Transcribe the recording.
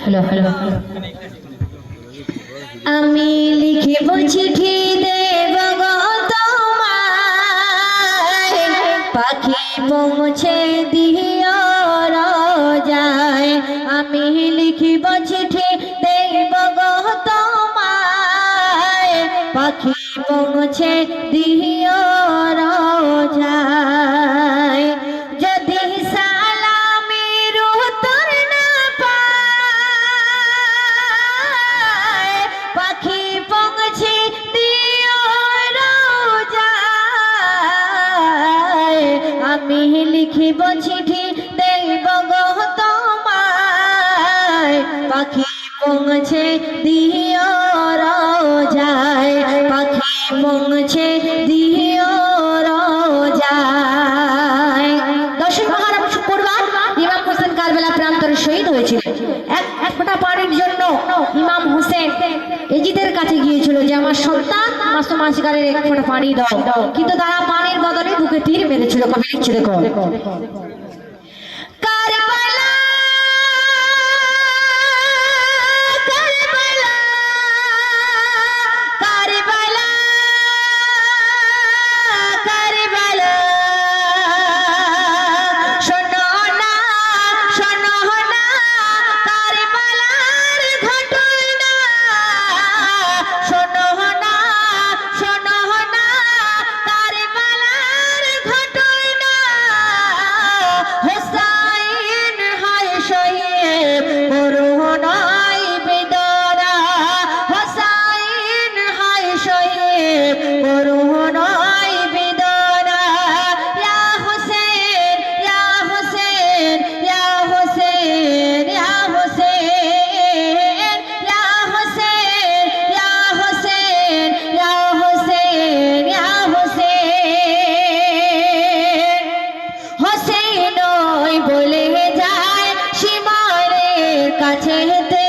Hello hello. আমি লিখিব চিঠি দেব তোমায়। পাখি পৌঁছে দিও রোজায়। আমি লিখিব চিঠি দেব তোমায়। পাখি পৌঁছে দিও পৌঁছে দিও রোজায়, পাখি পৌঁছে দিও রোজায়। দর্শক মহারাজ শুক্রবার ইমাম হোসেন কারবেলা প্রান্তরে শহীদ হয়েছিল। এক ফোঁটা পানির জন্য ইমাম হোসেন এজিদের কাছে গিয়েছিল যে, আমার সন্তান মাস্ত মাসিকারের এক ফোঁটা পানি দাও। কিন্তু তারা পানির বদলে বুকে তীর মেরেছিল, কবি লিখছে কাছে হেতে